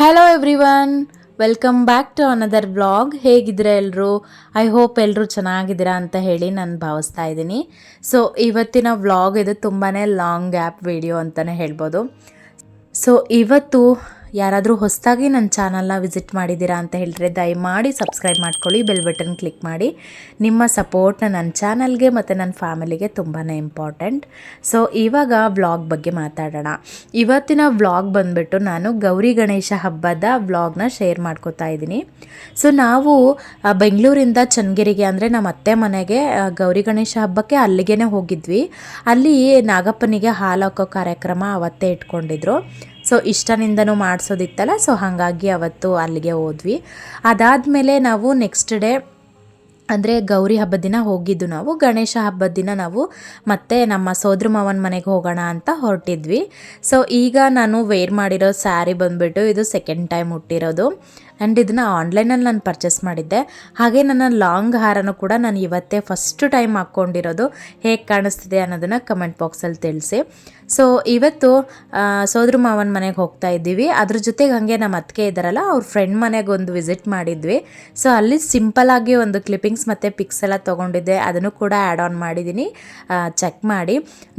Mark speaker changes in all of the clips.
Speaker 1: Hello everyone welcome back to another blog ಹೇಗಿದ್ದೀರಾ ಎಲ್ಲರೂ I hope ಎಲ್ಲರೂ ಚೆನ್ನಾಗಿದ್ದೀರಾ ಅಂತ ಹೇಳಿ ನಾನು ಭಾವಿಸ್ತಾ ಇದ್ದೀನಿ. ಸೊ ಇವತ್ತಿನ ವ್ಲಾಗ್ ಇದು ತುಂಬಾ ಲಾಂಗ್ ಗ್ಯಾಪ್ ವಿಡಿಯೋ ಅಂತಲೇ ಹೇಳ್ಬೋದು. ಸೊ ಇವತ್ತು ಯಾರಾದರೂ ಹೊಸದಾಗಿ ನನ್ನ ಚಾನಲ್ನ ವಿಸಿಟ್ ಮಾಡಿದ್ದೀರಾ ಅಂತ ಹೇಳಿದ್ರೆ ದಯಮಾಡಿ ಸಬ್ಸ್ಕ್ರೈಬ್ ಮಾಡ್ಕೊಳ್ಳಿ, ಬೆಲ್ ಬಟನ್ ಕ್ಲಿಕ್ ಮಾಡಿ. ನಿಮ್ಮ ಸಪೋರ್ಟ್ನ ನನ್ನ ಚಾನಲ್ಗೆ ಮತ್ತು ನನ್ನ ಫ್ಯಾಮಿಲಿಗೆ ತುಂಬಾ ಇಂಪಾರ್ಟೆಂಟ್. ಸೊ, ಇವಾಗ ವ್ಲಾಗ್ ಬಗ್ಗೆ ಮಾತಾಡೋಣ. ಇವತ್ತಿನ ವ್ಲಾಗ್ ಬಂದುಬಿಟ್ಟು ನಾನು ಗೌರಿ ಗಣೇಶ ಹಬ್ಬದ ವ್ಲಾಗ್ನ ಶೇರ್ ಮಾಡ್ಕೋತಾ ಇದ್ದೀನಿ. ಸೊ, ನಾವು ಬೆಂಗಳೂರಿಂದ ಚನ್ನಗಿರಿಗೆ ಅಂದರೆ ನಮ್ಮ ಅತ್ತೆ ಮನೆಗೆ ಗೌರಿ ಗಣೇಶ ಹಬ್ಬಕ್ಕೆ ಅಲ್ಲಿಗೆ ಹೋಗಿದ್ವಿ. ಅಲ್ಲಿ ನಾಗಪ್ಪನಿಗೆ ಹಾಲು ಹಾಕೋ ಕಾರ್ಯಕ್ರಮ ಅವತ್ತೇ ಇಟ್ಕೊಂಡಿದ್ರು. ಸೊ ಇಷ್ಟನಿಂದನೂ ಮಾಡಿಸೋದಿತ್ತಲ್ಲ, ಸೊ ಹಾಗಾಗಿ ಅವತ್ತು ಅಲ್ಲಿಗೆ ಹೋದ್ವಿ. ಅದಾದಮೇಲೆ ನಾವು ನೆಕ್ಸ್ಟ್ ಡೇ ಅಂದರೆ ಗೌರಿ ಹಬ್ಬದ ದಿನ ಹೋಗಿದ್ದು ನಾವು. ಗಣೇಶ ಹಬ್ಬದ ದಿನ ನಾವು ಮತ್ತೆ ನಮ್ಮ ಸೋದ್ರ ಮಾವನ ಮನೆಗೆ ಹೋಗೋಣ ಅಂತ ಹೊರಟಿದ್ವಿ. ಸೊ ಈಗ ನಾನು ವೇರ್ ಮಾಡಿರೋ ಸ್ಯಾರಿ ಬಂದುಬಿಟ್ಟು ಇದು ಸೆಕೆಂಡ್ ಟೈಮ್ ಹುಟ್ಟಿರೋದು ಆ್ಯಂಡ್ ಇದನ್ನು ಆನ್ಲೈನಲ್ಲಿ ನಾನು ಪರ್ಚೇಸ್ ಮಾಡಿದ್ದೆ. ಹಾಗೆ ನನ್ನ ಲಾಂಗ್ ಹಾರನೂ ಕೂಡ ನಾನು ಇವತ್ತೇ ಫಸ್ಟ್ ಟೈಮ್ ಹಾಕ್ಕೊಂಡಿರೋದು. ಹೇಗೆ ಕಾಣಿಸ್ತಿದೆ ಅನ್ನೋದನ್ನು ಕಮೆಂಟ್ ಬಾಕ್ಸಲ್ಲಿ ತಿಳಿಸಿ. ಸೊ ಇವತ್ತು ಸೋದ್ರ ಮಾವನ ಮನೆಗೆ ಹೋಗ್ತಾ ಇದ್ದೀವಿ. ಅದ್ರ ಜೊತೆಗೆ ಹಾಗೆ ನಮ್ಮ ಅತ್ತಿಗೆ ಇದ್ದಾರಲ್ಲ ಅವ್ರ ಫ್ರೆಂಡ್ ಮನೆಗೆ ಒಂದು ವಿಸಿಟ್ ಮಾಡಿದ್ವಿ. ಸೊ ಅಲ್ಲಿ ಸಿಂಪಲ್ ಆಗಿ ಒಂದು ಕ್ಲಿಪ್ಪಿಂಗ್ಸ್ ಮತ್ತು ಪಿಕ್ಸ್ ಎಲ್ಲ ತೊಗೊಂಡಿದ್ದೆ. ಅದನ್ನು ಕೂಡ ಆ್ಯಡ್ ಆನ್ ಮಾಡಿದ್ದೀನಿ ಚೆಕ್ ಮಾಡಿ.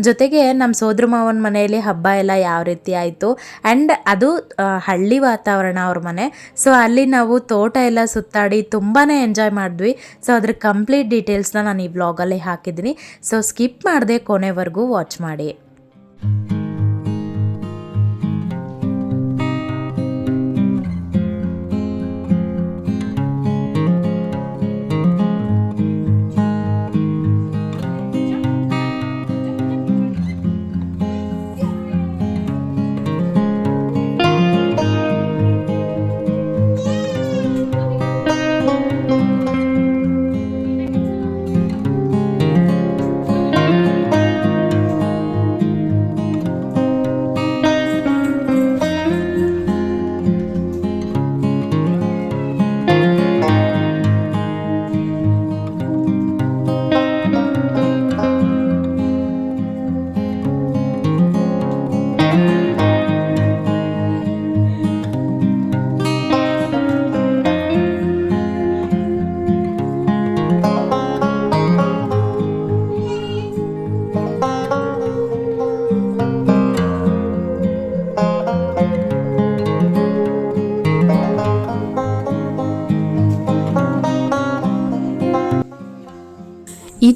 Speaker 1: ಜೊತೆಗೆ ನಮ್ಮ ಸೋದ್ರ ಮಾವನ ಮನೆಯಲ್ಲಿ ಹಬ್ಬ ಎಲ್ಲ ಯಾವ ರೀತಿ ಆಯಿತು? ಆ್ಯಂಡ್ ಅದು ಹಳ್ಳಿ ವಾತಾವರಣ ಅವ್ರ ಮನೆ. ಸೊ ಅಲ್ಲಿ ನಾವು ತೋಟ ಎಲ್ಲ ಸುತ್ತಾಡಿ ತುಂಬಾ ಎಂಜಾಯ್ ಮಾಡಿದ್ವಿ. ಸೊ ಅದ್ರ ಕಂಪ್ಲೀಟ್ ಡೀಟೇಲ್ಸ್ನ ನಾನು ಈ ವ್ಲಾಗಲ್ಲಿ ಹಾಕಿದ್ದೀನಿ. ಸೊ ಸ್ಕಿಪ್ ಮಾಡದೆ ಕೊನೆವರೆಗೂ ವಾಚ್ ಮಾಡಿ.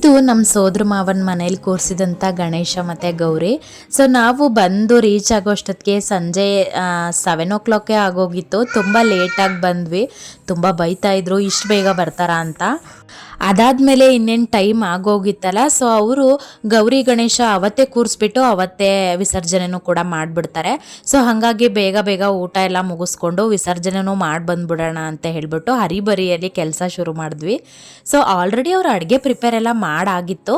Speaker 1: ಇದು ನಮ್ಮ ಸೋದ್ರ ಮಾವನ ಮನೇಲಿ ಕೂರಿಸಿದಂಥ ಗಣೇಶ ಮತ್ತು ಗೌರಿ. ಸೊ ನಾವು ಬಂದು ರೀಚ್ ಆಗೋಷ್ಟೊತ್ತಿಗೆ ಸಂಜೆ ಸೆವೆನ್ ಓ ಕ್ಲಾಕೇ ಆಗೋಗಿತ್ತು. ತುಂಬ ಲೇಟಾಗಿ ಬಂದ್ವಿ. ತುಂಬ ಬೈತಾ ಇದ್ರು, ಇಷ್ಟು ಬೇಗ ಬರ್ತಾರಾ ಅಂತ. ಅದಾದಮೇಲೆ ಇನ್ನೇನು ಟೈಮ್ ಆಗೋಗಿತ್ತಲ್ಲ ಸೊ ಅವರು ಗೌರಿ, ಗಣೇಶ ಅವತ್ತೇ ಕೂರಿಸ್ಬಿಟ್ಟು ಅವತ್ತೇ ವಿಸರ್ಜನೆನೂ ಕೂಡ ಮಾಡಿಬಿಡ್ತಾರೆ. ಸೊ ಹಾಗಾಗಿ ಬೇಗ ಬೇಗ ಊಟ ಎಲ್ಲ ಮುಗಿಸ್ಕೊಂಡು ವಿಸರ್ಜನೆನೂ ಮಾಡಿ ಬಂದ್ಬಿಡೋಣ ಅಂತ ಹೇಳಿಬಿಟ್ಟು ಹರಿಬರಿಯಲ್ಲಿ ಕೆಲಸ ಶುರು ಮಾಡಿದ್ವಿ. ಸೊ ಆಲ್ರೆಡಿ ಅವರು ಅಡುಗೆ ಪ್ರಿಪೇರ್ ಎಲ್ಲ ಮಾಡಾಗಿತ್ತು.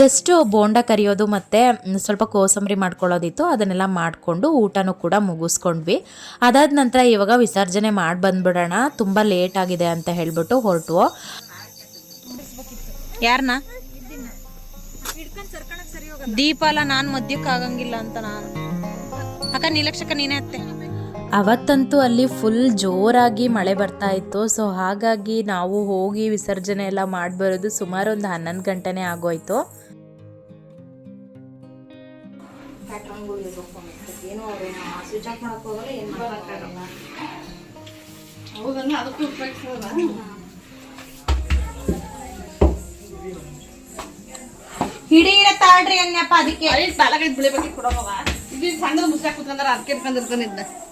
Speaker 1: ಜಸ್ಟ್ ಬೋಂಡ ಕರಿಯೋದು ಮತ್ತು ಸ್ವಲ್ಪ ಕೋಸಂಬರಿ ಮಾಡ್ಕೊಳ್ಳೋದಿತ್ತು. ಅದನ್ನೆಲ್ಲ ಮಾಡಿಕೊಂಡು ಊಟನೂ ಕೂಡ ಮುಗಿಸ್ಕೊಂಡ್ವಿ. ಅದಾದ ನಂತರ ಇವಾಗ ವಿಸರ್ಜನೆ ಮಾಡಿ ಬಂದ್ಬಿಡೋಣ. ತುಂಬ ಲೇಟ್ ಆಗಿದೆ ಅಂತ ಹೇಳ್ಬಿಟ್ಟು ಹೊರಟು
Speaker 2: ಯಾರನ್ನ ದೀಪ ಅಲ್ಲ ನಾನು ಮದ್ಯಕ್ಕೆ ಆಗಂಗಿಲ್ಲ ಅಂತ ನಾನು. ಅಕ್ಕ ನೀಲಕ್ಷಕ ನೀನೇ ಅತ್ತೆ.
Speaker 1: ಅವತ್ತಂತೂ ಅಲ್ಲಿ ಫುಲ್ ಜೋರಾಗಿ ಮಳೆ ಬರ್ತಾ ಇತ್ತು. ಸೊ ಹಾಗಾಗಿ ನಾವು ಹೋಗಿ ವಿಸರ್ಜನೆ ಎಲ್ಲ ಮಾಡಿ ಬರೋದು ಸುಮಾರು ಒಂದು ಹನ್ನೊಂದು ಗಂಟೆನೇ ಆಗೋಯ್ತು.
Speaker 2: ಹಿಡಿ ತಾಳ್ರಿ ಅನ್ನಪ್ಪ ಅದಕ್ಕೆ.
Speaker 3: ಐದು ನಾಲ್ಕೈದು ಬಿಳಿ ಬಗ್ಗೆ ಕೊಡೋವ ಇದು ಸಣ್ಣದ ಮುಸ್ಕಾಕ್ ಕುತ್ಕೊಂಡಾರ ಅದಕ್ಕೆ ಇಟ್ಕೊಂಡು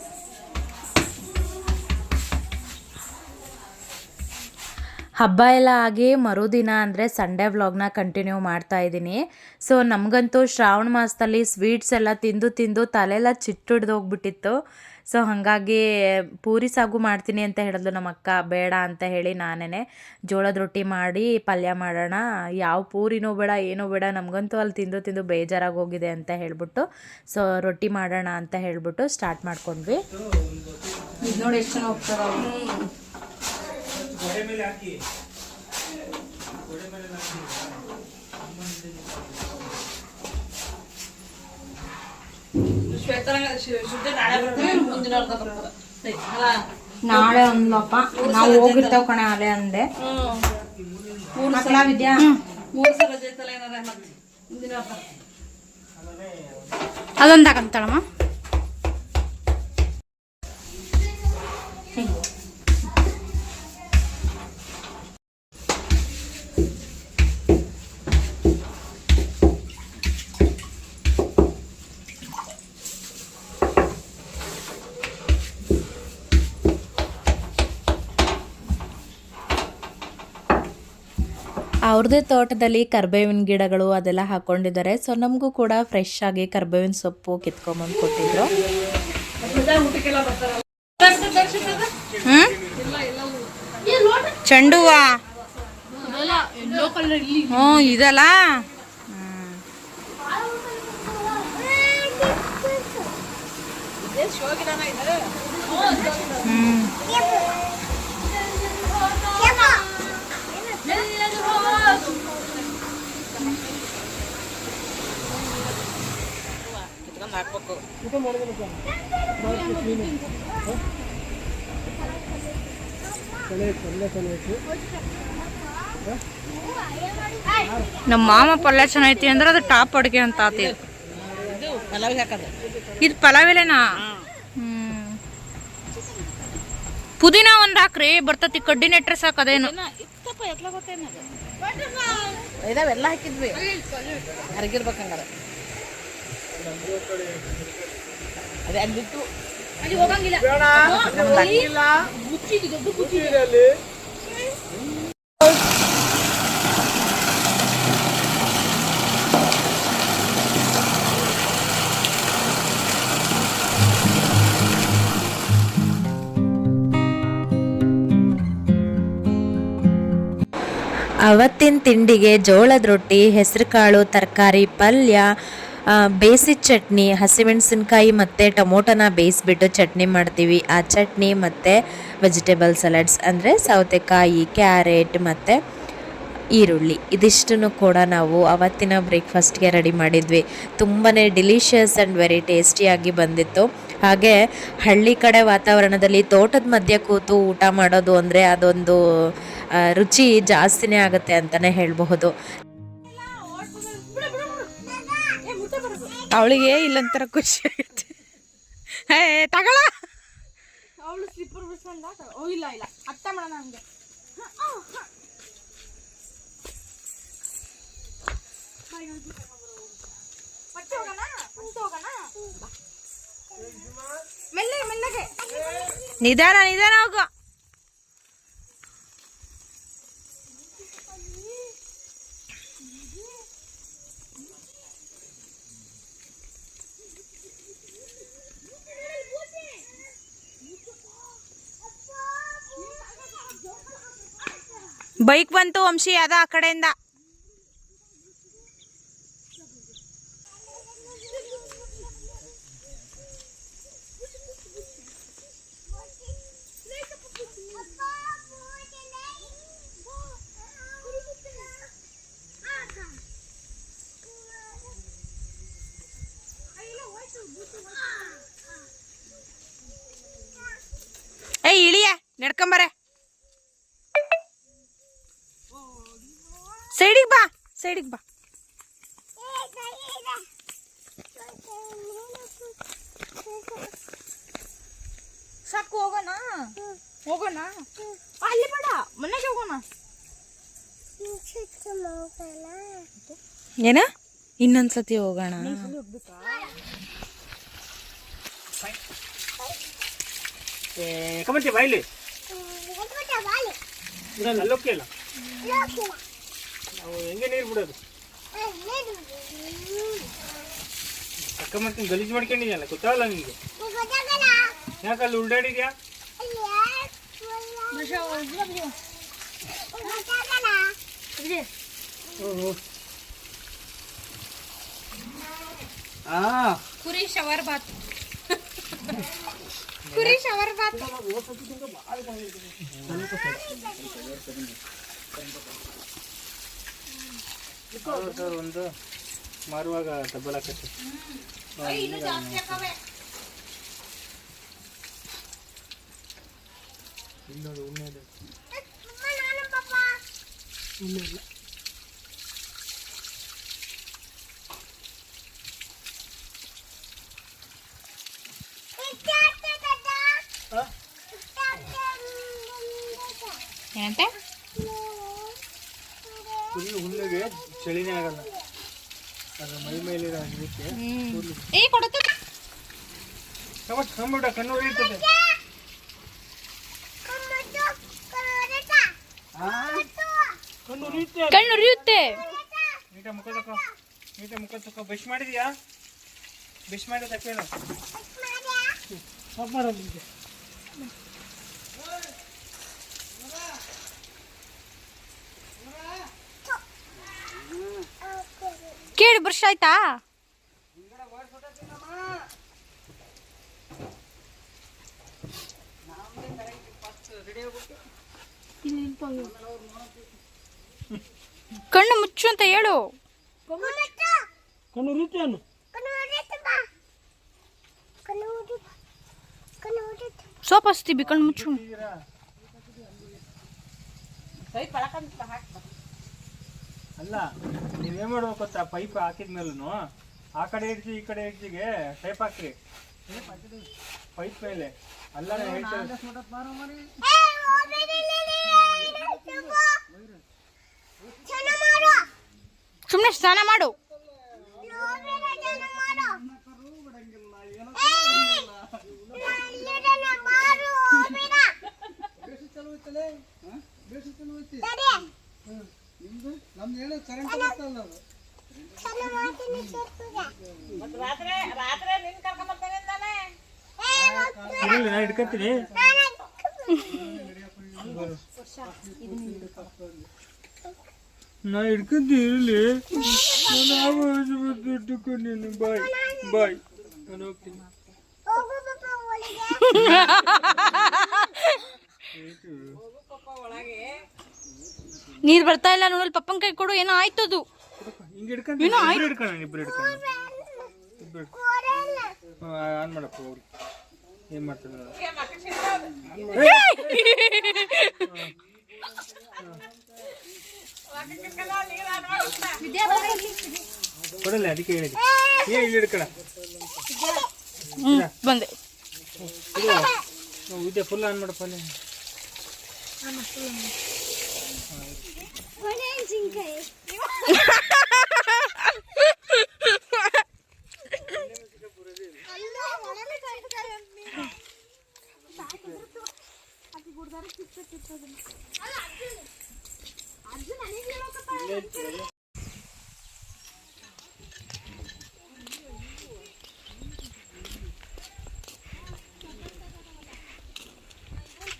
Speaker 1: ಹಬ್ಬ ಎಲ್ಲ ಆಗಿ ಮರುದಿನ ಅಂದರೆ ಸಂಡೇ ವ್ಲಾಗ್ನ ಕಂಟಿನ್ಯೂ ಮಾಡ್ತಾ ಇದ್ದೀನಿ. ಸೊ ನಮಗಂತೂ ಶ್ರಾವಣ ಮಾಸದಲ್ಲಿ ಸ್ವೀಟ್ಸ್ ಎಲ್ಲ ತಿಂದು ತಿಂದು ತಲೆಲ್ಲ ಚಿಟ್ಟಿಡ್ದೋಗ್ಬಿಟ್ಟಿತ್ತು ಸೊ ಹಾಗಾಗಿ ಪೂರಿ ಸಾಗು ಮಾಡ್ತೀನಿ ಅಂತ ಹೇಳಿದ್ಲು ನಮ್ಮ ಅಕ್ಕ. ಬೇಡ ಅಂತ ಹೇಳಿ ನಾನೇ ಜೋಳದ ರೊಟ್ಟಿ ಮಾಡಿ ಪಲ್ಯ ಮಾಡೋಣ. ಯಾವ ಪೂರಿನೂ ಬೇಡ ಏನೂ ಬೇಡ. ನಮಗಂತೂ ಅಲ್ಲಿ ತಿಂದು ತಿಂದು ಬೇಜಾರಾಗಿ ಹೋಗಿದೆ ಅಂತ ಹೇಳ್ಬಿಟ್ಟು. ಸೊ ರೊಟ್ಟಿ ಮಾಡೋಣ ಅಂತ ಹೇಳಿಬಿಟ್ಟು ಸ್ಟಾರ್ಟ್ ಮಾಡ್ಕೊಂಡ್ವಿ.
Speaker 2: ನೋಡಿ ಎಷ್ಟು
Speaker 3: ಮೇಲೆ ಹಾಕಿ. ಬರ್ತಾರೆ. ಅಲ್ಲ.
Speaker 2: ನಾಳೆ ಒಂದ್ಲಪ್ಪ ನಾವು ಹೋಗಿರ್ತಾವ ಕಣ ಅಲೆ ಅಂದೆ. ಮಕ್ಕಳ ವಿದ್ಯಾ
Speaker 3: ಮೂರು
Speaker 1: ಅವ್ರದ್ದೇ ತೋಟದಲ್ಲಿ ಕರ್ಬೇವಿನ ಗಿಡಗಳು ಅದೆಲ್ಲ ಹಾಕೊಂಡಿದ್ದಾರೆ. ಸೊ ನಮಗೂ ಕೂಡ ಫ್ರೆಶ್ ಆಗಿ ಕರ್ಬೇವಿನ ಸೊಪ್ಪು ಕಿತ್ಕೊಂಬಂದು ಕೊಟ್ಟಿದ್ರು.
Speaker 3: ಊಟಕ್ಕೆಲ್ಲ ಬರ್ತಾರಲ್ಲ
Speaker 2: ಹ್ಮ್. ಚೆಂಡು ನಮ್ಮ ಮಾಮ ಪಲ್ಯ ಚೆನ್ನಾಗೈತಿ ಅಂದ್ರೆ ಅದು ಟಾಪ್ ಅಡುಗೆ ಅಂತ ಆತಿ
Speaker 3: ಇದು.
Speaker 2: ಪಲಾವೆಲೆನಾ ಪುದೀನ ಒಂದ್ ಹಾಕ್ರಿ, ಬರ್ತತಿ ಕಡ್ಡಿ ನೆಟ್ರೆ ಸಾಕದೇನು
Speaker 3: ಇತ್ತಪ್ಪ ಗೊತ್ತೇನದು ಇದಾವೆಲ್ಲ ಹಾಕಿದ್ವಿ. ಅರಗಿರ್ಬೇಕಂಗಾರ. ಅದೇ ಅಲ್ಲಿತ್ತು
Speaker 1: ಅವತ್ತಿನ ತಿಂಡಿಗೆ ಜೋಳದ ರೊಟ್ಟಿ, ಹೆಸರುಕಾಳು, ತರಕಾರಿ, ಪಲ್ಯ ಬೇಸಿದ ಚಟ್ನಿ, ಹಸಿಮೆಣಸಿನ್ಕಾಯಿ ಮತ್ತು ಟೊಮೊಟೊನ ಬೇಯಿಸ್ಬಿಟ್ಟು ಚಟ್ನಿ ಮಾಡ್ತೀವಿ. ಆ ಚಟ್ನಿ ಮತ್ತು ವೆಜಿಟೇಬಲ್ ಸಲಾಡ್ಸ್ ಅಂದರೆ ಸೌತೆಕಾಯಿ, ಕ್ಯಾರೆಟ್ ಮತ್ತು ಈರುಳ್ಳಿ. ಇದಿಷ್ಟನ್ನು ಕೂಡ ನಾವು ಅವತ್ತಿನ ಬ್ರೇಕ್ಫಾಸ್ಟ್ಗೆ ರೆಡಿ ಮಾಡಿದ್ವಿ. ತುಂಬಾ ಡಿಲಿಷಿಯಸ್ ಆ್ಯಂಡ್ ವೆರಿ ಟೇಸ್ಟಿಯಾಗಿ ಬಂದಿತ್ತು. ಹಾಗೆ ಹಳ್ಳಿ ಕಡೆ ವಾತಾವರಣದಲ್ಲಿ ತೋಟದ ಮಧ್ಯೆ ಕೂತು ಊಟ ಮಾಡೋದು ಅಂದರೆ ಅದೊಂದು ರುಚಿ ಜಾಸ್ತಿನೇ ಆಗುತ್ತೆ ಅಂತಲೇ ಹೇಳಬಹುದು.
Speaker 2: ಅವಳಿಗೆ ಇಲ್ಲಂತರ ಖುಷಿ ಆಗುತ್ತೆ. ತಗಳ
Speaker 3: ಅವಳು ಸ್ಲಿಪ್ಪರ್ ಬಿಡ್ಸ್ಕೊಂಡ ಓ ಇಲ್ಲ ಇಲ್ಲ. ಅತ್ತ ಮಾಡೋಣ ಹಂಗೆ.
Speaker 2: ನಿಧಾನ ನಿಧಾನ ಹೋಗು. ಬೈಕ್ ಬಂತು ವಂಶಿ ಅದ ಆ ಕಡೆಯಿಂದ ಏ ಇಳಿಯ ನಡ್ಕೊಂಬರೆ ಸೈಡಿಗೆ ಬಾ ಸೈಡಿಗೆ ಬಾ ಸಾಕು ಹೋಗೋಣ ಹೋಗೋಣ ಅಲ್ಲಿ ಬೇಡ ಮನೆಗೆ ಹೋಗೋಣ ಏನ? ಇನ್ನೊಂದ್ಸತಿ ಹೋಗೋಣ.
Speaker 4: ನಾವು ಹೆಂಗೆ ನೀರು ಬಿಡೋದು? ಅಕ್ಕ ಮತ್ತೆ ಗಲೀಜು ಮಾಡ್ಕೊಂಡಿದ್ಯಲ್ಲ ಗೊತ್ತಾಗಲ್ಲ ನಿಮಗೆ ಯಾಕೆ ಅಲ್ಲಿ ಉಲ್ಡಾಡಿದ್ಯಾ? ಓಹೋ.
Speaker 2: ಕುರಿ ಶವರ್ ಬಾತ್ ಕುರಿ ಶವರ್ ಬಾತ್
Speaker 4: ಹೌದು ಸರ್ ಒಂದು ಮಾರುವಾಗ ಡಬ್ಬಲ್ ಹಾಕತ್ತೆ ಇಲ್ಲೋದು ಉಣ್ಣೆ ಇದೆ
Speaker 2: ಏನಂತೆ
Speaker 4: ಚಳಿನೇ ಆಗಲ್ಲ. ಅದ್ರ ಮೈ ಮೇಲಿರೋ ಇದಕ್ಕೆ
Speaker 2: ಏ ಕೊಡುತ್ತೆ
Speaker 4: ಕವಟ್ ಕಂಬಿಡ ಕಣ್ಣು ಉರಿಯುತ್ತದೆ ಕಣ್ಣು ಉರಿಯುತ್ತೆ
Speaker 2: ಕಣ್ಣು ಉರಿಯುತ್ತೆ
Speaker 4: ನೀಟ ಮುಖ ತಕೋ. ನೀಟ ಮುಖ ತಕೋ. ಬ್ರಷ್ ಮಾಡಿದ್ಯಾ? ಬ್ರಷ್ ಮಾಡಿ ತಕ್ಕೇನು? ಸ್ಟಾಪ್ ಮಾಡೋದು
Speaker 2: ಬ್ರಷ್ ಆಯ್ತಾ? ಕಣ್ಣು ಮುಚ್ಚು ಅಂತ ಹೇಳು.
Speaker 4: ಕಣ್ಣು ರೀತಿಯನ್ನು
Speaker 2: ಸೋಪ್ ಹಚ್ತೀವಿ ಕಣ್ಣು ಮುಚ್ಚು.
Speaker 4: ಅಲ್ಲ ನೀವೇನ್ ಮಾಡ್ಬೇಕು ಗೊತ್ತಾ? ಪೈಪ್ ಹಾಕಿದ್ಮೇಲೂ ಆ ಕಡೆ ಇಡ್ಜಿ ಈ ಕಡೆ ಇಡ್ಜಿಗೆ ಟೈಪ್ ಹಾಕ್ರಿ. ಪೈಪ್ ಮೇಲೆ. ಅಲ್ಲ
Speaker 2: ಸುಮ್ಮನೆ ಸ್ನಾನ ಮಾಡು.
Speaker 4: ಇರಲಿ ನಾ ಹಿಡ್ಕತ್ತೀನಿ ನಾ ಹಿಡ್ಕಂತೀನಿ ಇರಲಿ. ನಾನು ನೀನು ಬಾಯ್ ಬಾಯ್. ನಾನು ಹೋಗ್ತೀನಿ.
Speaker 2: ನೀರ್ ಬರ್ತಾ ಇಲ್ಲ ನೋಡಲ್ ಪಪ್ಪನ್ ಕೈ ಕೊಡು ಏನೋ ಆಯ್ತು
Speaker 4: ಆನ್ ಮಾಡಪ್ಪ ಹೋಗ್ರಿ ಏನ್ ಮಾಡ್ತಾರೆ ಕೊಡಲ್ಲ ಅದಕ್ಕೆ ಹೇಳಿದೆ ಏ ಇಲ್ಲಿ ಹಿಡ್ಕಳ
Speaker 2: ಬಂದೆ.
Speaker 4: ಉದ್ಯ ಫುಲ್ ಆನ್ ಮಾಡಪ್ಪ ಅಲ್ಲಿ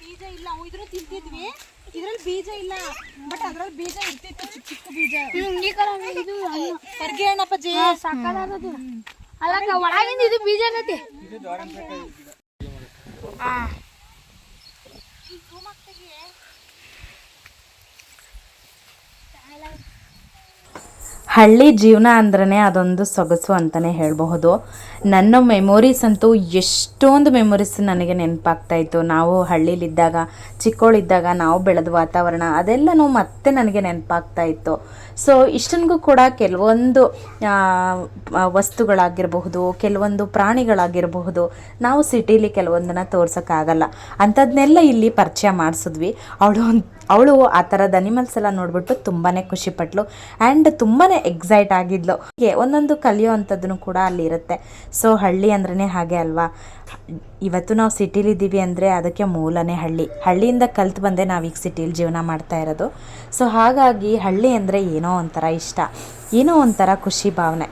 Speaker 2: ಬೀಜ ಇಲ್ಲ ಇದ್ರ ತಿಂತಿದ್ವಿ ಇದ್ರಲ್ಲಿ ಬೀಜ ಇಲ್ಲ ಬಟ್ ಅದ್ರಲ್ಲಿ ಬೀಜ ಇರ್ತಿತ್ತು ಬೀಜ. ಕರ್ಗೆ ಹಣ್ಣಪ್ಪಜ್ಜಿ
Speaker 5: ಅಲ್ಲಕ್ಕ ಒಳಗಿಂದ ಇದು ಬೀಜ ಇರತ್ತೆ
Speaker 1: ಹಳ್ಳಿ ಜೀವನ ಅಂದ್ರೆ ಅದೊಂದು ಸೊಗಸು ಅಂತಲೇ ಹೇಳಬಹುದು. ನನ್ನ ಮೆಮೊರೀಸ್ ಅಂತೂ ಎಷ್ಟೊಂದು ಮೆಮೊರೀಸ್ ನನಗೆ ನೆನಪಾಗ್ತಾ ಇತ್ತು. ನಾವು ಹಳ್ಳಿಲಿದ್ದಾಗ ಚಿಕ್ಕವಳಿದ್ದಾಗ ನಾವು ಬೆಳೆದ ವಾತಾವರಣ, ಅದೆಲ್ಲನೂ ಮತ್ತೆ ನನಗೆ ನೆನಪಾಗ್ತಾ ಇತ್ತು. ಸೊ ಇಷ್ಟನಿಗೂ ಕೂಡ ಕೆಲವೊಂದು ವಸ್ತುಗಳಾಗಿರಬಹುದು, ಕೆಲವೊಂದು ಪ್ರಾಣಿಗಳಾಗಿರಬಹುದು, ನಾವು ಸಿಟೀಲಿ ಕೆಲವೊಂದನ್ನು ತೋರ್ಸೋಕ್ಕಾಗಲ್ಲ. ಅಂಥದ್ನೆಲ್ಲ ಇಲ್ಲಿ ಪರಿಚಯ ಮಾಡಿಸಿದ್ವಿ. ಅವಳು ಅವಳು ಆ ಥರದ ಅನಿಮಲ್ಸ್ ಎಲ್ಲ ನೋಡ್ಬಿಟ್ಟು ತುಂಬಾ ಖುಷಿಪಟ್ಲು ಆ್ಯಂಡ್ ತುಂಬಾ ಎಕ್ಸೈಟ್ ಆಗಿದ್ಲು. ಹೀಗೆ ಒಂದೊಂದು ಕಲಿಯೋ ಅಂಥದ್ದು ಕೂಡ ಅಲ್ಲಿ ಇರುತ್ತೆ. ಸೊ ಹಳ್ಳಿ ಅಂದ್ರೇ ಹಾಗೆ ಅಲ್ವಾ? ಇವತ್ತು ನಾವು ಸಿಟಿಲಿದ್ದೀವಿ ಅಂದರೆ ಅದಕ್ಕೆ ಮೂಲನೇ ಹಳ್ಳಿ. ಹಳ್ಳಿಯಿಂದ ಕಲ್ತು ಬಂದೆ ನಾವೀಗ ಸಿಟಿಲಿ ಜೀವನ ಮಾಡ್ತಾ ಇರೋದು. ಸೊ ಹಾಗಾಗಿ ಹಳ್ಳಿ ಅಂದರೆ ಏನೋ ಒಂಥರ ಇಷ್ಟ. ಏನೋ ಒಂಥರ ಖುಷಿ ಭಾವನೆ.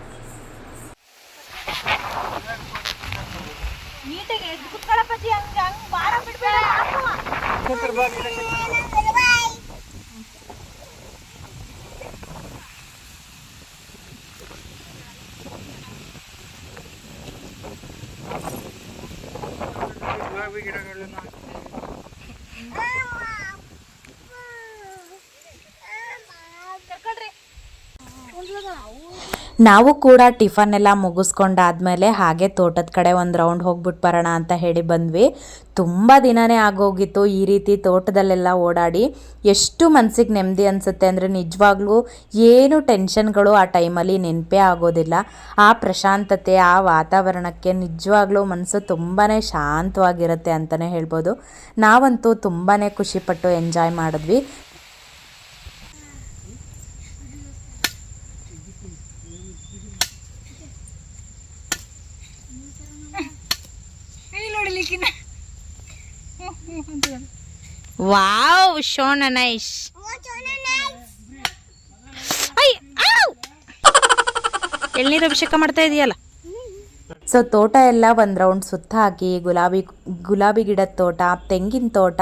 Speaker 2: どう
Speaker 4: も!
Speaker 1: ನಾವು ಕೂಡ ಟಿಫನ್ ಎಲ್ಲ ಮುಗಿಸ್ಕೊಂಡಾದ್ಮೇಲೆ ಹಾಗೆ ತೋಟದ ಕಡೆ ಒಂದು ರೌಂಡ್ ಹೋಗ್ಬಿಟ್ಟು ಬರೋಣ ಅಂತ ಹೇಳಿ ಬಂದ್ವಿ. ತುಂಬ ದಿನನೇ ಆಗೋಗಿತ್ತು ಈ ರೀತಿ ತೋಟದಲ್ಲೆಲ್ಲ ಓಡಾಡಿ. ಎಷ್ಟು ಮನಸ್ಸಿಗೆ ನೆಮ್ಮದಿ ಅನಿಸುತ್ತೆ ಅಂದರೆ ನಿಜವಾಗ್ಲೂ ಏನು ಟೆನ್ಷನ್ಗಳು ಆ ಟೈಮಲ್ಲಿ ನೆನಪೇ ಆಗೋದಿಲ್ಲ. ಆ ಪ್ರಶಾಂತತೆ, ಆ ವಾತಾವರಣಕ್ಕೆ ನಿಜವಾಗ್ಲೂ ಮನಸ್ಸು ತುಂಬಾ ಶಾಂತವಾಗಿರುತ್ತೆ ಅಂತಲೇ ಹೇಳ್ಬೋದು. ನಾವಂತೂ ತುಂಬಾ ಖುಷಿಪಟ್ಟು ಎಂಜಾಯ್ ಮಾಡಿದ್ವಿ.
Speaker 2: ವಾವ್ ಶೋನ ನೈಸ್ ಎಳ್ನೀರು ಅಭಿಷೇಕ ಮಾಡ್ತಾ ಇದೆಯಲ್ಲ?
Speaker 1: ಸೊ ತೋಟ ಎಲ್ಲ ಒಂದು ರೌಂಡ್ ಸುತ್ತ ಹಾಕಿ ಗುಲಾಬಿ ಗುಲಾಬಿ ಗಿಡದ ತೋಟ ತೆಂಗಿನ ತೋಟ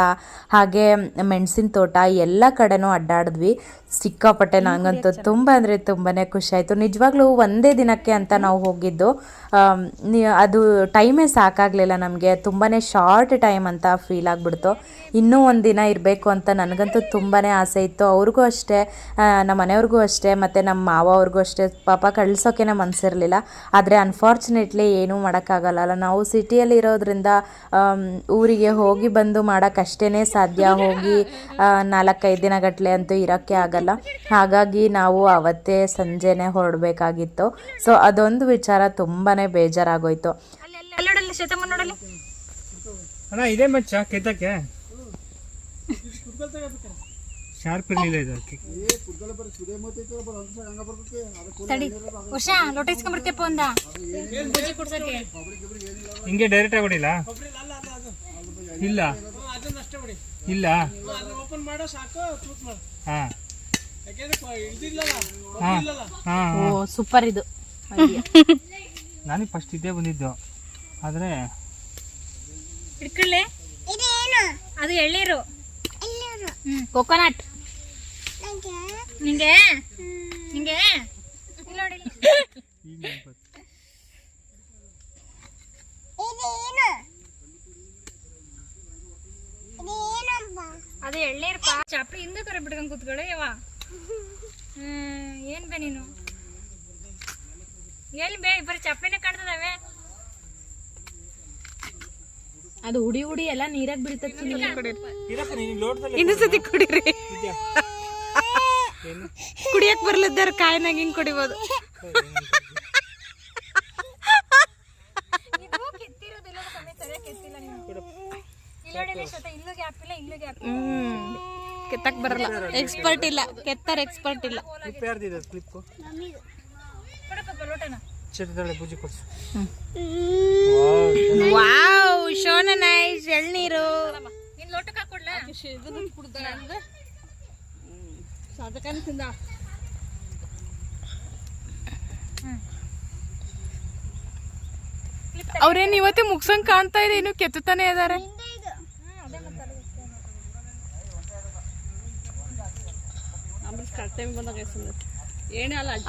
Speaker 1: ಹಾಗೆ ಮೆಣಸಿನ ತೋಟ ಎಲ್ಲ ಕಡೆನೂ ಅಡ್ಡಾಡಿದ್ವಿ. ಸಿಕ್ಕಾಪಟ್ಟೆ ನನಗಂತೂ ತುಂಬ ಅಂದರೆ ತುಂಬಾ ಖುಷಿಯಾಯಿತು ಆಯಿತು. ನಿಜವಾಗ್ಲೂ ಒಂದೇ ದಿನಕ್ಕೆ ಅಂತ ನಾವು ಹೋಗಿದ್ದು. ಅದು ಟೈಮೇ ಸಾಕಾಗಲಿಲ್ಲ ನಮಗೆ. ತುಂಬಾ ಶಾರ್ಟ್ ಟೈಮ್ ಅಂತ ಫೀಲ್ ಆಗಿಬಿಡ್ತು. ಇನ್ನೂ ಒಂದು ದಿನ ಇರಬೇಕು ಅಂತ ನನಗಂತೂ ತುಂಬಾ ಆಸೆ ಇತ್ತು. ಅವ್ರಿಗೂ ಅಷ್ಟೇ ನಮ್ಮ ಮನೆಯವ್ರಿಗೂ ಅಷ್ಟೇ ಮತ್ತು ನಮ್ಮ ಮಾವ ಅವ್ರಿಗೂ ಅಷ್ಟೇ. ಪಾಪ ಕಳಿಸೋಕೆ ಮನಸ್ಸಿರಲಿಲ್ಲ ಆದರೆ ಅನ್ಫಾರ್ಚುನೇಟ್ಲಿ ಏನೂ ಮಾಡೋಕ್ಕಾಗಲ್ಲ. ನಾವು ಸಿಟಿಯಲ್ಲಿ ಇರೋದ್ರಿಂದ ಊರಿಗೆ ಹೋಗಿ ಬಂದು ಮಾಡೋಕ್ಕಷ್ಟೇ ಸಾಧ್ಯ. ಹೋಗಿ ನಾಲ್ಕೈದು ದಿನ ಗಟ್ಟಲೆ ಅಂತೂ ಇರೋಕ್ಕೆ ಆಗಲ್ಲ. ಹಾಗಾಗಿ ನಾವು ಅವತ್ತೇ ಸಂಜೆನೇ ಹೊರಡಬೇಕಾಗಿತ್ತು. ಸೊ ಅದೊಂದು ವಿಚಾರ ತುಂಬಾ ಬೇಜಾರಾಗೋಯ್ತು.
Speaker 4: ಅಣ್ಣ ಇದೇ ಮಚ್ಚ ಕೆತ್ತಕ್ಕೆ. ಶಾರ್ಪ್ ಇರಲಿಲ್ಲ ಇದಕ್ಕೆ ಅದಕ್ಕೆ.
Speaker 5: ತಡಿ ಉಷಾ ಲೋಟ ಇಸ್ಕೊಂಬರ್ತೇಪ ಒಂದ. ಬುಜ್ಜಿ ಕುಡ್ಸಕ್ಕೆ
Speaker 4: ಹಿಂಗೆ ಡೈರೆಕ್ಟ್ ಆಗೋಡಿಲ್ಲ ಇಲ್ಲ. ಇಲ್ಲ. ಹಾ. ಹಾ. ಹಾ
Speaker 2: ಓ ಸೂಪರ್ ಇದು.
Speaker 4: ನಾನು ಫಸ್ಟ್ ಇದ್ದೇ ಬಂದಿದ್ದು. ಆದರೆ
Speaker 5: ಅದು ಎಳ್ಳೀರು
Speaker 2: ಕೊಕೊನಟ್
Speaker 5: ನಿಂಗೆ ನಿಂಗೆ ಇಲ್ಲಿ ನೋಡಿ ಇಲ್ಲಿ. ಅದು ಎಳ್ಳೀರಪ್ಪ ಚಾಪ್ಲಿ ಹಿಂದೆ ಕರೆ ಬಿಟ್ಕೊಂಡ್ ಕೂತ್ಕೊಳ್ಳಿ ಯವ್ವ ಹ್ಮ್ ಏನ್ ಬೇ ನೀನು ಎಲ್ಲಿ ಬೇ ಬರೀ ಚಪ್ಲಿನೇ ಕಾಣ್ತದವೆ
Speaker 2: ಅದು ಹುಡಿ ಹುಡಿ ಎಲ್ಲ ನೀರಾಗ ಬೀಳ್ತದೆ
Speaker 4: ಇನ್ನೊಂದ್ಸತಿ
Speaker 2: ಕುಡಿರಿ ಕುಡಿಯಕ್ ಬರ್ಲದ್ದಾರ ಕಾಯಿನಾಗ ಹಿಂಗ್ ಕುಡಿಬೋದು. ಕೆತ್ತಕ್ ಬರಲ್ಲ. ಎಕ್ಸ್ಪರ್ಟ್ ಇಲ್ಲ. ಕೆತ್ತಾರ ಎಕ್ಸ್ಪರ್ಟ್ ಇಲ್ಲ.
Speaker 4: Clip
Speaker 2: wow. ಶೋನ ನೈಸ್ ಎಳ್ನೀರು.
Speaker 5: ಹಾಕೊಡ್ಲಾ
Speaker 2: ಅವ್ರೇನ್ ಇವತ್ತೇ ಮುಗ್ಸಂಗ್ ಕಾಣ್ತಾ ಇದೆ ಇನ್ನು ಕೆತ್ತುತ್ತಾನೆ ಇದಾರೆ.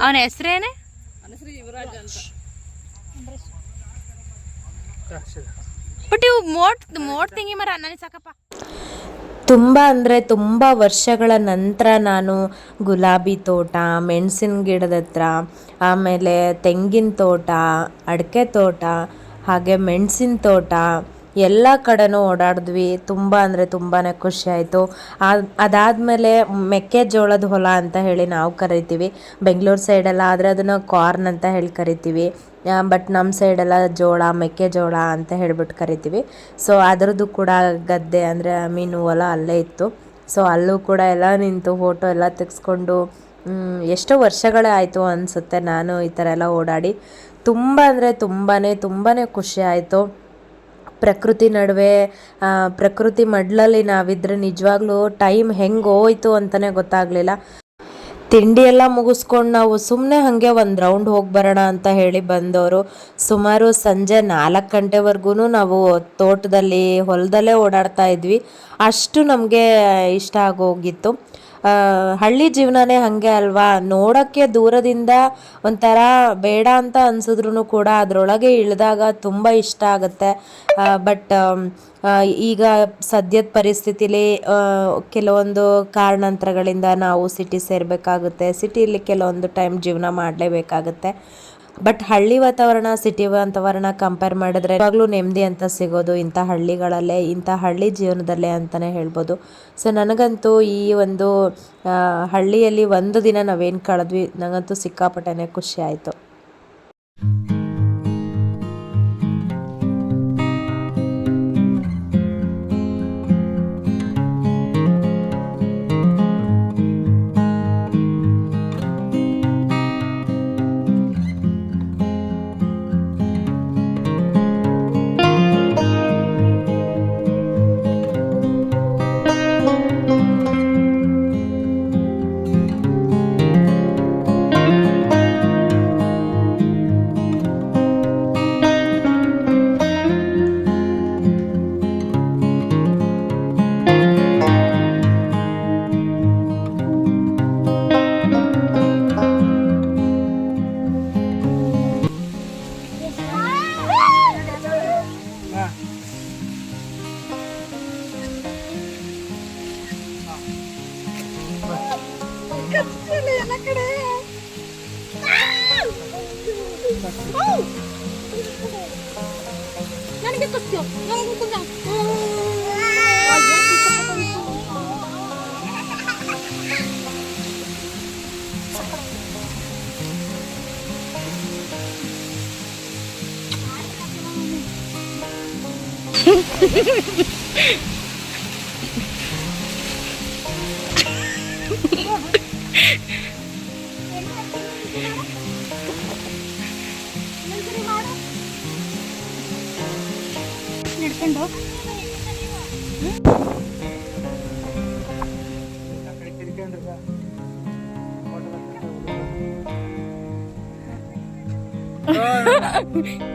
Speaker 2: ಅವನ ಹೆಸರೇನೆ ಬಟ್ ಇವು ಮೋಟ್ ಮೋಟ್ ತಿಂಗಿ ಮರ ನನಗೆ ಸಾಕಪ್ಪ.
Speaker 1: ತುಂಬ ಅಂದರೆ ತುಂಬ ವರ್ಷಗಳ ನಂತರ ನಾನು ಗುಲಾಬಿ ತೋಟ, ಮೆಣಸಿನ ಗಿಡದ ಹತ್ರ, ಆಮೇಲೆ ತೆಂಗಿನ ತೋಟ, ಅಡಿಕೆ ತೋಟ, ಹಾಗೆ ಮೆಣಸಿನ ತೋಟ ಎಲ್ಲ ಕಡೆನೂ ಓಡಾಡಿದ್ವಿ. ತುಂಬ ಅಂದರೆ ತುಂಬಾ ಖುಷಿ ಆಯಿತು. ಅದಾದಮೇಲೆ ಮೆಕ್ಕೆಜೋಳದ ಹೊಲ ಅಂತ ಹೇಳಿ ನಾವು ಕರಿತೀವಿ. ಬೆಂಗಳೂರು ಸೈಡೆಲ್ಲ ಆದರೆ ಅದನ್ನು ಕಾರ್ನ್ ಅಂತ ಹೇಳಿ ಕರಿತೀವಿ. ಬಟ್ ನಮ್ಮ ಸೈಡೆಲ್ಲ ಜೋಳ, ಮೆಕ್ಕೆಜೋಳ ಅಂತ ಹೇಳ್ಬಿಟ್ಟು ಕರಿತೀವಿ. ಸೊ ಅದರದ್ದು ಕೂಡ ಗದ್ದೆ ಅಂದರೆ ಮೀನು ಹೊಲ ಅಲ್ಲೇ ಇತ್ತು. ಸೊ ಅಲ್ಲೂ ಕೂಡ ಎಲ್ಲ ನಿಂತು ಫೋಟೋ ಎಲ್ಲ ತೆಗೆಸ್ಕೊಂಡು ಎಷ್ಟೋ ವರ್ಷಗಳೇ ಆಯಿತು ಅನಿಸುತ್ತೆ ನಾನು ಈ ಥರ ಎಲ್ಲ ಓಡಾಡಿ. ತುಂಬ ಅಂದರೆ ತುಂಬಾ ತುಂಬಾ ಖುಷಿ ಆಯಿತು. ಪ್ರಕೃತಿ ನಡುವೆ ಪ್ರಕೃತಿ ಮಡ್ಲಲ್ಲಿ ನಾವಿದ್ರೆ ನಿಜವಾಗ್ಲೂ ಟೈಮ್ ಹೆಂಗೆ ಹೋಯ್ತು ಅಂತಲೇ ಗೊತ್ತಾಗಲಿಲ್ಲ. ತಿಂಡಿ ಎಲ್ಲ ಮುಗಿಸ್ಕೊಂಡು ನಾವು ಸುಮ್ಮನೆ ಹಾಗೆ ಒಂದು ರೌಂಡ್ ಹೋಗಿ ಬರೋಣ ಅಂತ ಹೇಳಿ ಬಂದವರು ಸುಮಾರು ಸಂಜೆ ನಾಲ್ಕು ಗಂಟೆವರೆಗೂ ನಾವು ತೋಟದಲ್ಲಿ, ಹೊಲದಲ್ಲೇ ಓಡಾಡ್ತಾ ಇದ್ವಿ. ಅಷ್ಟು ನಮಗೆ ಇಷ್ಟ ಆಗೋಗಿತ್ತು. ಹಳ್ಳಿ ಜೀವನನೇ ಹಾಗೆ ಅಲ್ವಾ? ನೋಡೋಕ್ಕೆ ದೂರದಿಂದ ಒಂಥರ ಬೇಡ ಅಂತ ಅನ್ಸಿದ್ರು ಕೂಡ ಅದರೊಳಗೆ ಇಳಿದಾಗ ತುಂಬ ಇಷ್ಟ ಆಗುತ್ತೆ. ಬಟ್ ಈಗ ಸದ್ಯದ ಪರಿಸ್ಥಿತಿಲಿ ಕೆಲವೊಂದು ಕಾರಣಾಂತರಗಳಿಂದ ನಾವು ಸಿಟಿ ಸೇರಬೇಕಾಗುತ್ತೆ. ಸಿಟಿಲಿ ಕೆಲವೊಂದು ಟೈಮ್ ಜೀವನ ಮಾಡಲೇಬೇಕಾಗುತ್ತೆ. ಬಟ್ ಹಳ್ಳಿ ವಾತಾವರಣ ಸಿಟಿ ವಾತಾವರಣ ಕಂಪೇರ್ ಮಾಡಿದ್ರೆ ಯಾವಾಗಲೂ ನೆಮ್ಮದಿ ಅಂತ ಸಿಗೋದು, ಇಂಥ ಹಳ್ಳಿಗಳಲ್ಲೇ, ಇಂಥ ಹಳ್ಳಿ ಜೀವನದಲ್ಲೇ ಅಂತಲೇ ಹೇಳ್ಬೋದು. ಸೊ ನನಗಂತೂ ಈ ಒಂದು ಹಳ್ಳಿಯಲ್ಲಿ ಒಂದು ದಿನ ನಾವೇನು ಕಳೆದ್ವಿ ನನಗಂತೂ ಸಿಕ್ಕಾಪಟ್ಟೆನೇ ಖುಷಿ ಆಯಿತು.
Speaker 3: ನಡ್ಕೊಂಡು
Speaker 4: ಆ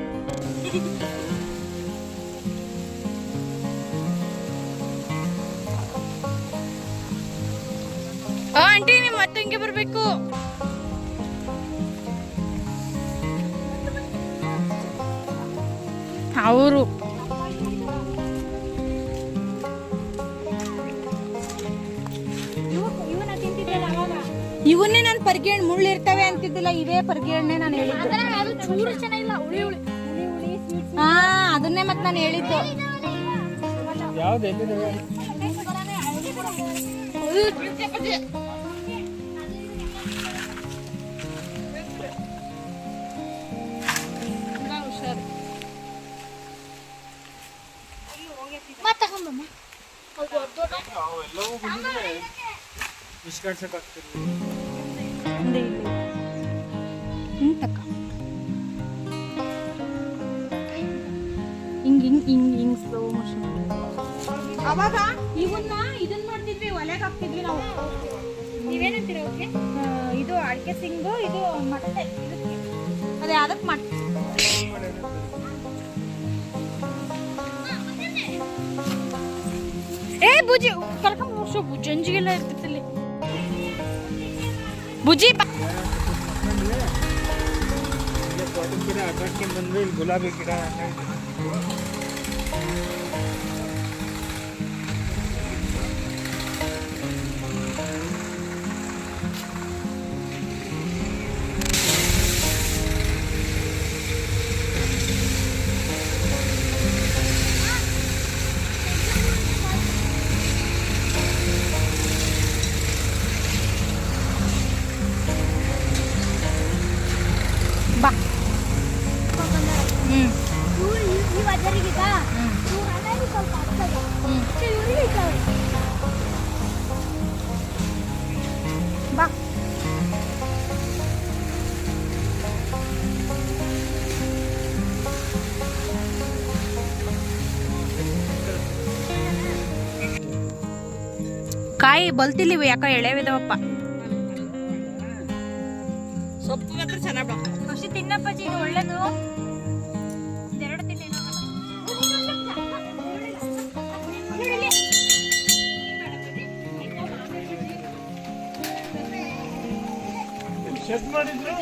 Speaker 2: ಅವರು. ಇವನ್ನೇ ನಾನು ಪರ್ಗಿ ಹಣ್ಣು ಮುಳ್ಳು ಇರ್ತವೆ ಅಂತಿದ್ದಿಲ್ಲ ಇದೇ ಪರ್ಗಿ ಹಣ್ಣೆ ನಾನು ಹೇಳಿದ್ದು.
Speaker 5: ಅದು ಚೂರು ಚೆನ್ನಾಗಿಲ್ಲ ಹುಳಿ ಹುಳಿ ಹುಳಿ. ಹುಳಿ ಸ್ವೀಟ್
Speaker 2: ಹಾ ಅದನ್ನೇ ಮತ್ತೆ ನಾನು ಹೇಳಿದ್ದು.
Speaker 4: ಯಾವ್ದು ಇಲ್ಲಿ
Speaker 2: ಹಿಂಗ್ ಹಿಂಗ್ ಹಿಂಗ್ ಹಿಂಗ್ ಸ್ಲೋ ಮೋಷನ್
Speaker 3: ಅವಾಗ ಇವನ್ನ ಇದನ್ನ ಮಾಡ್ತಿದ್ವಿ ಒಲೆಗೆ ಹಾಕ್ತಿದ್ವಿ ನಾವು
Speaker 5: ನೀವೇನಂತೀರ ಓಕೆ ಇದು ಅಡಿಕೆ ಸಿಂಗು ಇದು ಮತ್ತೆ ಇದಕ್ಕೆ
Speaker 2: ಅದೇ ಅದಕ್ಕೆ ಮಾಡ್ತೀವಿ ಏ ಬುಜಿ ಕರ್ಕೊಂಡ್ ಮೂರ್ಸು ಬುಜ್ಜಂಜಿಗೆಲ್ಲ ಇರ್ತೈತಲ್ಲಿ ಬುಜಿ ಬಾ
Speaker 4: ಇಲ್ಲೇ ತೋಟದ ಗಿಡ ಅಡ್ಡಾಡ್ಕೊಂಡ್ ಬಂದ್ರೆ ಇಲ್ಲಿ ಗುಲಾಬಿ ಗಿಡ
Speaker 2: ಕಾಯಿ ಬಲ್ತಿಲ್ಲಿವು ಯಾಕೋ ಎಳೆವಿದವಪ್ಪ
Speaker 3: ಸೊಪ್ಪು ಮಾತ್ರ ಚೆನ್ನಾಗಿ
Speaker 5: ಖುಷಿ ತಿನ್ನಪ್ಪ ಇದು ಒಳ್ಳೇದು. ಎರಡು
Speaker 4: ಚೆಕ್ ಮಾಡಿದ್ರು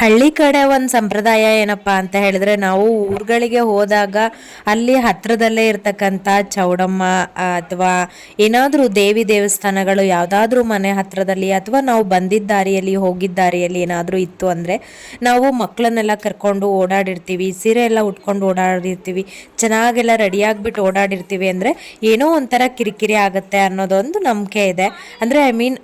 Speaker 1: ಹಳ್ಳಿ ಕಡೆ ಒಂದು ಸಂಪ್ರದಾಯ ಏನಪ್ಪ ಅಂತ ಹೇಳಿದ್ರೆ ನಾವು ಊರುಗಳಿಗೆ ಹೋದಾಗ ಅಲ್ಲಿ ಹತ್ರದಲ್ಲೇ ಇರ್ತಕ್ಕಂಥ ಚೌಡಮ್ಮ ಅಥವಾ ಏನಾದರೂ ದೇವಿ ದೇವಸ್ಥಾನಗಳು ಯಾವುದಾದ್ರೂ ಮನೆ ಹತ್ರದಲ್ಲಿ ಅಥವಾ ನಾವು ಬಂದಿದ್ದ ದಾರಿಯಲ್ಲಿ ಹೋಗಿದ್ದ ದಾರಿಯಲ್ಲಿ ಏನಾದರೂ ಇತ್ತು ಅಂದರೆ ನಾವು ಮಕ್ಕಳನ್ನೆಲ್ಲ ಕರ್ಕೊಂಡು ಓಡಾಡಿರ್ತೀವಿ, ಸೀರೆ ಎಲ್ಲ ಉಟ್ಕೊಂಡು ಓಡಾಡಿರ್ತೀವಿ, ಚೆನ್ನಾಗೆಲ್ಲ ರೆಡಿಯಾಗಿಬಿಟ್ಟು ಓಡಾಡಿರ್ತೀವಿ ಅಂದರೆ ಏನೋ ಒಂಥರ ಕಿರಿಕಿರಿ ಆಗುತ್ತೆ ಅನ್ನೋದೊಂದು ನಂಬಿಕೆ ಇದೆ. ಅಂದರೆ ಐ ಮೀನ್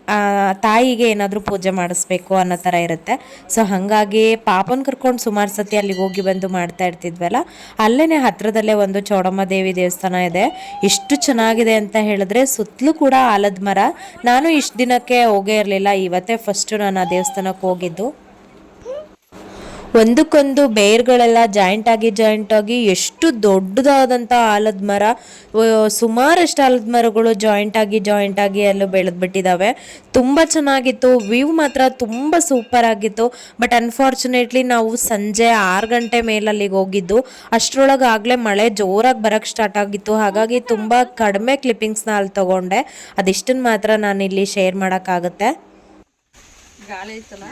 Speaker 1: ತಾಯಿಗೆ ಏನಾದರೂ ಪೂಜೆ ಮಾಡಿಸ್ಬೇಕು ಅನ್ನೋ ಥರ ಇರುತ್ತೆ. ಸೊ ಹಾಗಾಗಿ ಪಾಪನ್ ಕರ್ಕೊಂಡು ಸುಮಾರು ಸತಿ ಅಲ್ಲಿಗೆ ಹೋಗಿ ಬಂದು ಮಾಡ್ತಾ ಇರ್ತಿದ್ವಲ್ಲ ಅಲ್ಲೇ ಹತ್ರದಲ್ಲೇ ಒಂದು ಚೌಡಮ್ಮ ದೇವಿ ದೇವಸ್ಥಾನ ಇದೆ. ಎಷ್ಟು ಚೆನ್ನಾಗಿದೆ ಅಂತ ಹೇಳಿದ್ರೆ ಸುತ್ತಲೂ ಕೂಡ ಆಲದ ಮರ. ನಾನು ಇಷ್ಟು ದಿನಕ್ಕೆ ಹೋಗೇ ಇರಲಿಲ್ಲ, ಇವತ್ತೇ ಫಸ್ಟು ನಾನು ಆ ದೇವಸ್ಥಾನಕ್ಕೆ ಹೋಗಿದ್ದು. ಒಂದಕ್ಕೊಂದು ಬೇರ್ಗಳೆಲ್ಲ ಜಾಯಿಂಟ್ ಆಗಿ ಜಾಯಿಂಟ್ ಆಗಿ ಎಷ್ಟು ದೊಡ್ಡದಾದಂಥ ಆಲದ ಮರ ಸುಮಾರಷ್ಟು ಆಲದ ಮರಗಳು ಜಾಯಿಂಟ್ ಆಗಿ ಜಾಯಿಂಟ್ ಆಗಿ ಅಲ್ಲೂ ಬೆಳೆದ್ಬಿಟ್ಟಿದ್ದಾವೆ ತುಂಬ ಚೆನ್ನಾಗಿತ್ತು. ವ್ಯೂ ಮಾತ್ರ ತುಂಬ ಸೂಪರ್ ಆಗಿತ್ತು. ಬಟ್ ಅನ್ಫಾರ್ಚುನೇಟ್ಲಿ ನಾವು ಸಂಜೆ ಆರು ಗಂಟೆ ಮೇಲೆ ಹೋಗಿದ್ದು. ಅಷ್ಟರೊಳಗೆ ಆಗಲೇ ಮಳೆ ಜೋರಾಗಿ ಬರೋಕ್ಕೆ ಸ್ಟಾರ್ಟ್ ಆಗಿತ್ತು. ಹಾಗಾಗಿ ತುಂಬ ಕಡಿಮೆ ಕ್ಲಿಪ್ಪಿಂಗ್ಸ್ನ ಅಲ್ಲಿ ತಗೊಂಡೆ. ಅದಿಷ್ಟನ್ನು ಮಾತ್ರ ನಾನು ಇಲ್ಲಿ ಶೇರ್ ಮಾಡೋಕ್ಕಾಗುತ್ತೆ
Speaker 3: ಗಾಳಿ ಐತಲ್ಲ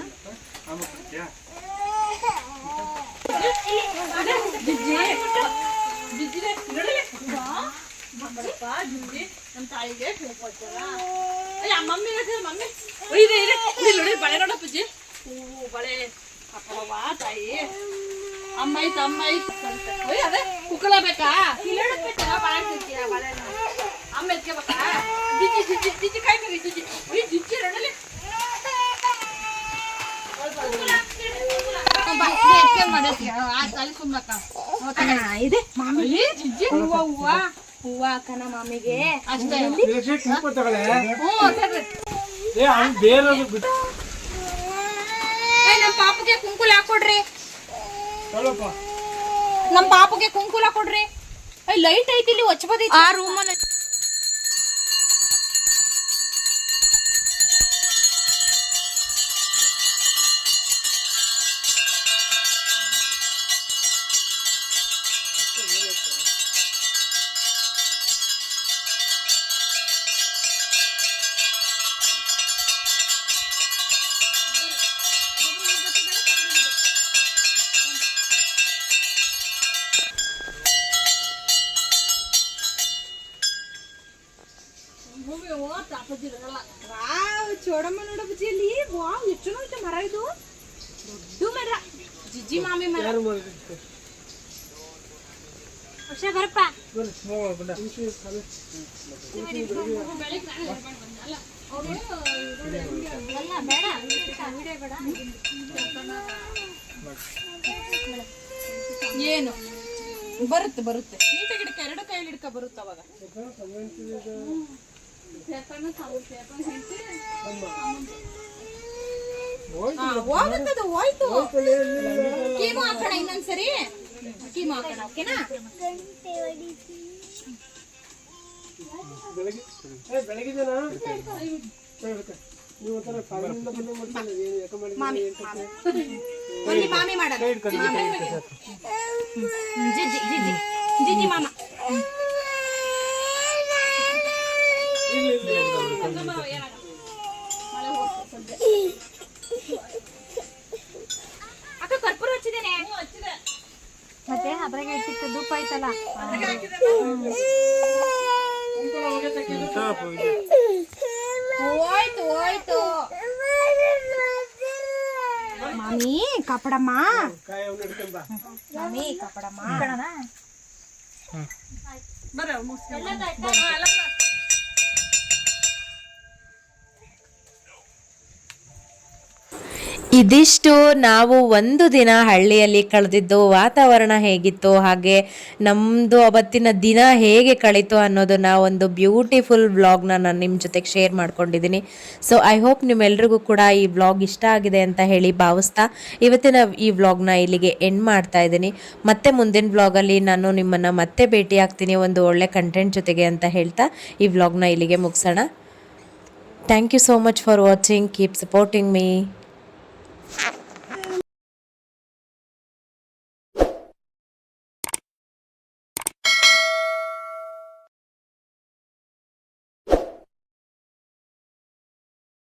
Speaker 3: ನಮ್ಮ ತಾಯಿಗೆ ಹೇಳ್ಕೊಡ್ತಾರ ಅಯ್ಯ ಮಮ್ಮಿ ಹೇಳ್ತಾರೆ ಮಮ್ಮಿ ಇದೆ ಇದೆ ಇಲ್ಲಿ ನೋಡಿ ಬಳೆ ನೋಡ ಪುಜ್ಜಿ ಹೂವು ಬಳೆ ಹಾಕೊಳ್ಳವಾ ತಾಯಿ ಅಮ್ಮ ಐತ್ ಅಮ್ಮ ಐತ್ ಅದೇ ಕುಕ್ಕಳ ಬೇಕಾ ಬಳೆ ಅಮ್ಮ ಎತ್ಕೋಬೇಕಾ ಜಿಜ್ಜಿ ಜಿಜ್ಜಿ ಜಿಜ್ಜಿ ಕಾಯಿ ಕರಿ ಜಿಜ್ಜಿ ಜಿಜ್ಜಿ ನೋಡಲಿ ಇದೆ. ಹೂವ ಹೂವ. ಹೂವ ಅಕ್ಕನ ಮಾಮಿಗೆ. ಅಷ್ಟೇ.
Speaker 5: ನಮ್ಮ ಪಾಪಗೆ ಕುಂಕುಲ ಹಾಕೊಡ್ರಿ. ನಮ್ಮ ಪಾಪಗೆ ಕುಂಕುಲ ಕೊಡ್ರಿ. ಲೈಟ್ ಐತಿ ಇಲ್ಲಿ ಒಚ್ಚಬದಿ
Speaker 2: ಆ ರೂಮಲ್ಲಿ
Speaker 5: ವಾವ್ ಚೋಡಮ್ಮ ನೋಡ ಬುಜ್ಜಿಯಲ್ಲಿ ವಾವ್ ಎಷ್ಟು ಐತೆ ಮರ ಇದು ದೊಡ್ಡ ಮರ ಜಿಜ್ಜಿ ಮಾಮಿ ಮರ ವರ್ಷ ಬರಪ್ಪ ಅಲ್ಲ ಬೇಡ ವಿಡಿಯೋ ಬೇಡ
Speaker 3: ಏನು? ಬರುತ್ತೆ ಬರುತ್ತೆ. ನೀಟಾಗಿ ಹಿಡ್ಕ ಎರಡು ಕೈಯಲ್ಲಿ ಹಿಡ್ಕ ಬರುತ್ತೆ ಅವಾಗ. ಹೋಗುತ್ತದು ಹೋಯ್ತು. ಕೀಮು ಹಾಕೋಣ ಇನ್ನೊಂದ್ಸರಿ. ಕೀಮು ಹಾಕೋಣ, ಓಕೆನಾ? ಅಕ್ಕ ಕರ್ಪೂರ ಹಚ್ಚಿದ್ದೇನೆ. ಮತ್ತೆ ಅದ್ರಾಗ ಸಿಕ್ತ ಧೂಪ ಐತಲ್ಲ? ಮಾಮಿ ಕಪಡಮ್ಮ. ಮಾಮಿ ಕಪಡಮ್ಮ.
Speaker 1: ಇದಿಷ್ಟು ನಾವು ಒಂದು ದಿನ ಹಳ್ಳಿಯಲ್ಲಿ ಕಳೆದಿದ್ದು ವಾತಾವರಣ ಹೇಗಿತ್ತು, ಹಾಗೆ ನಮ್ಮದು ಅವತ್ತಿನ ದಿನ ಹೇಗೆ ಕಳೀತು ಅನ್ನೋದನ್ನ ಒಂದು ಬ್ಯೂಟಿಫುಲ್ ವ್ಲಾಗ್ನ ನಾನು ನಿಮ್ಮ ಜೊತೆಗೆ ಶೇರ್ ಮಾಡ್ಕೊಂಡಿದ್ದೀನಿ ಸೊ ಐ ಹೋಪ್ ನಿಮ್ಮೆಲ್ರಿಗೂ ಕೂಡ ಈ ವ್ಲಾಗ್ ಇಷ್ಟ ಆಗಿದೆ ಅಂತ ಹೇಳಿ ಭಾವಿಸ್ತಾ ಇವತ್ತಿನ ಈ ವ್ಲಾಗ್ನ ಇಲ್ಲಿಗೆ ಎಂಡ್ ಮಾಡ್ತಾ ಇದ್ದೀನಿ. ಮತ್ತೆ ಮುಂದಿನ ವ್ಲಾಗಲ್ಲಿ ನಾನು ನಿಮ್ಮನ್ನು ಮತ್ತೆ ಭೇಟಿ ಆಗ್ತೀನಿ ಒಂದು ಒಳ್ಳೆ ಕಂಟೆಂಟ್ ಜೊತೆಗೆ ಅಂತ ಹೇಳ್ತಾ ಈ ವ್ಲಾಗ್ನ ಇಲ್ಲಿಗೆ ಮುಗಿಸೋಣ. Thank you so much for watching keep supporting me you.